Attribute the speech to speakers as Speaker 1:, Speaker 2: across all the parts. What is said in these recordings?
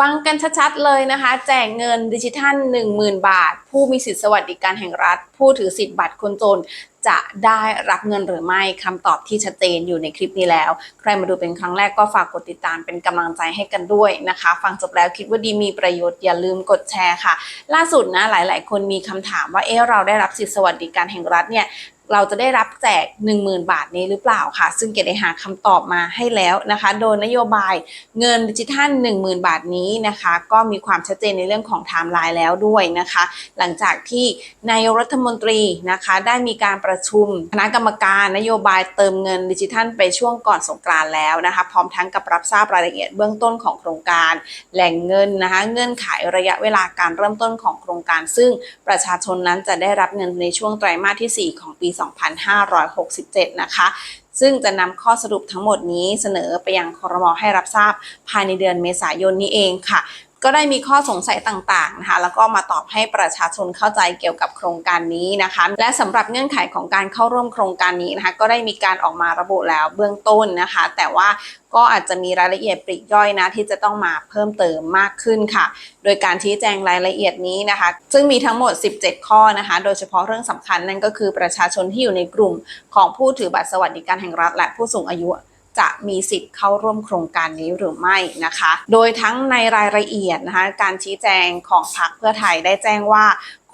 Speaker 1: ฟังกันชัดๆเลยนะคะ แจกเงินดิจิทัล 10,000 บาท ผู้มีสิทธิสวัสดิการแห่งรัฐ ผู้ถือสิทธิ์บัตรคนจน จะได้รับเงินหรือไม่คำตอบที่ชัดเจนอยู่ในคลิปนี้แล้ว ใครมาดูเป็นครั้งแรกก็ฝากกดติดตามเป็นกำลังใจให้กันด้วยนะคะ ฟังจบแล้วคิดว่าดีมีประโยชน์อย่าลืมกดแชร์ค่ะ ล่าสุดนะหลาย ๆ คนมีคำถามว่าเอ๊ะเราได้รับสิทธิสวัสดิการแห่งรัฐเนี่ย เราจะได้รับแจก 10,000 บาทนี้หรือเปล่าค่ะ ซึ่งเกดได้หาคำตอบมาให้แล้วนะคะ โดยนโยบายเงินดิจิทัล 10,000 บาทนี้นะคะ ก็มีความชัดเจนในเรื่องของไทม์ไลน์แล้วด้วยนะคะ หลังจากที่นายกรัฐมนตรีนะคะ ได้มีการประชุมคณะกรรมการนโยบายเติมเงินดิจิทัล ไปช่วงก่อนสงกรานต์แล้วนะคะ พร้อมทั้งกับรับทราบรายละเอียดเบื้องต้นของโครงการ แหล่งเงินนะคะเงื่อนไขระยะเวลาการเริ่มต้นของโครงการ ซึ่งประชาชนนั้นจะได้รับเงินในช่วงไตรมาสที่ 4 ของปี2567 นะคะ ซึ่งจะนำข้อสรุปทั้งหมดนี้เสนอไปยังคอรมอให้รับทราบภายในเดือนเมษายนนี้เองค่ะ ก็ได้มีข้อสงสัยต่างๆนะคะแล้วก็มาตอบให้ประชาชนเข้าใจเกี่ยวกับโครงการนี้นะคะ และสำหรับเงื่อนไขของการเข้าร่วมโครงการนี้นะคะก็ได้มีการออกมาระบุแล้วเบื้องต้นนะคะ แต่ว่าก็อาจจะมีรายละเอียดปลีกย่อยนะที่จะต้องมาเพิ่มเติมมากขึ้นค่ะ โดยการชี้แจงรายละเอียดนี้นะคะ ซึ่งมีทั้งหมด 17 ข้อนะคะ โดยเฉพาะเรื่องสำคัญนั่นก็คือประชาชนที่อยู่ในกลุ่มของผู้ถือบัตรสวัสดิการแห่งรัฐและผู้สูงอายุ จะมีสิทธิ์เข้าร่วมโครงการนี้หรือไม่นะคะ โดยทั้งในรายละเอียดนะคะ การชี้แจงของพรรคเพื่อไทยได้แจ้งว่า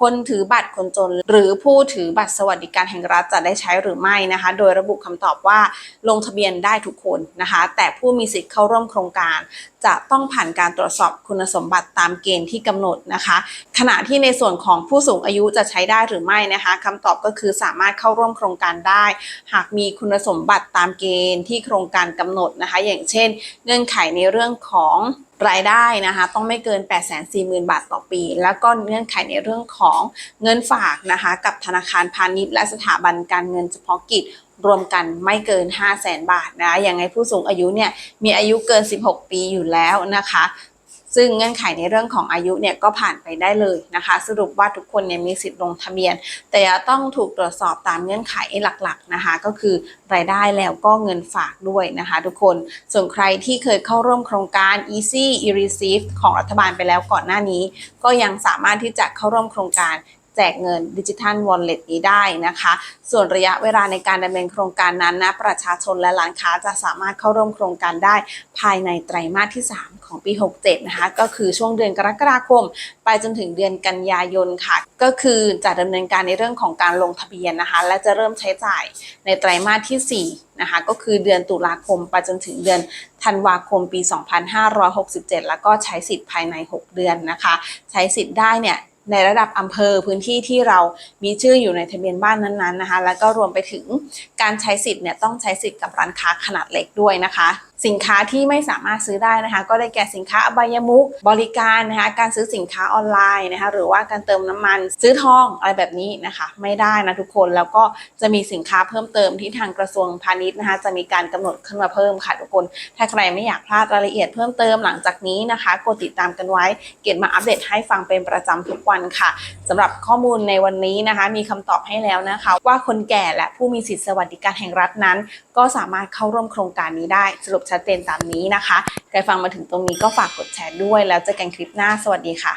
Speaker 1: คนถือบัตรคนจน หรือผู้ถือบัตรสวัสดิการแห่งรัฐจะได้ใช้หรือไม่นะคะ โดยระบุคำตอบว่าลงทะเบียนได้ทุกคนนะคะ แต่ผู้มีสิทธิ์เข้าร่วมโครงการ จะต้องผ่านการตรวจสอบคุณสมบัติตามเกณฑ์ที่กำหนดนะคะ ขณะที่ในส่วนของผู้สูงอายุจะใช้ได้หรือไม่นะคะคำตอบก็คือสามารถเข้าร่วมโครงการได้ หากมีคุณสมบัติตามเกณฑ์ที่โครงการกำหนดนะคะ อย่างเช่น เงื่อนไขในเรื่องของ รายได้นะคะต้องไม่เกิน 8 4 0 0 0 0 บาทต่อปี แล้วก็เงื่อนไขในเรื่องของเงินฝากนะคะกับธนาคารพาณิชย์และสถาบันการเงินเฉพาะกิจรวมกันไม่เกิน 5 0 0แสนบาทนะ อย่างไงผู้สูงอายุเนี่ยมีอายุเกิน 16 ปีอยู่แล้วนะคะ ซึ่งเงื่อนไขในเรื่องของอายุเนี่ยก็ผ่านไปได้เลยนะคะ สรุปว่าทุกคนเนี่ยมีสิทธิ์ลงทะเบียน แต่จะต้องถูกตรวจสอบตามเงื่อนไขหลักๆนะคะ ก็คือรายได้แล้วก็เงินฝากด้วยนะคะ ทุกคนส่วนใครที่เคยเข้าร่วมโครงการ Easy e-receive ของรัฐบาลไปแล้วก่อนหน้านี้ ก็ยังสามารถที่จะเข้าร่วมโครงการ แจกเงินดิจิทัลวอลเล็ตนี้ได้นะคะ ส่วนระยะเวลาในการดำเนินโครงการนั้นนะประชาชนและร้านค้าจะสามารถเข้าร่วมโครงการได้ภายในไตรมาสที่ 3 ของปี 67 นะคะ ก็คือช่วงเดือนกรกฎาคม ไปจนถึงเดือนกันยายนค่ะ ก็คือจะดำเนินการในเรื่องของการลงทะเบียนนะคะ และจะเริ่มใช้จ่ายในไตรมาสที่ 4นะคะก็คือเดือนตุลาคมไปจนถึงเดือนธันวาคมปี 2567 แล้วก็ใช้สิทธิ์ภายใน 6 เดือนนะคะ ใช้สิทธิ์ได้เนี่ย ในระดับอำเภอพื้นที่ที่เรามีชื่ออยู่ในทะเบียนบ้านนั้นๆนะคะ แล้วก็รวมไปถึงการใช้สิทธิ์เนี่ยต้องใช้สิทธิ์กับร้านค้าขนาดเล็กด้วยนะคะ สินค้าที่ไม่สามารถซื้อได้นะคะ ก็ได้แก่สินค้าอบายมุกบริการนะคะการซื้อสินค้าออนไลน์นะคะหรือว่าการเติมน้ำมันซื้อทองอะไรแบบนี้นะคะ ไม่ได้นะทุกคนแล้วก็จะมีสินค้าเพิ่มเติมที่ทางกระทรวงพาณิชย์นะคะจะมีการกำหนดขึ้นมาเพิ่มค่ะทุกคน ถ้าใครไม่อยากพลาดรายละเอียดเพิ่มเติมหลังจากนี้นะคะกดติดตามกันไว้ เกดมาอัปเดตให้ฟังเป็นประจำทุกวันค่ะสำหรับข้อมูลในวันนี้นะคะ มีคำตอบให้แล้วนะคะ ว่าคนแก่และผู้มีสิทธิสวัสดิการแห่งรัฐนั้น ก็สามารถเข้าร่วมโครงการนี้ได้สรุปชัชัดเจนตามนี้นะคะ ใครฟังมาถึงตรงนี้ก็ฝากกดแชร์ด้วย แล้วเจอกันคลิปหน้า สวัสดีค่ะ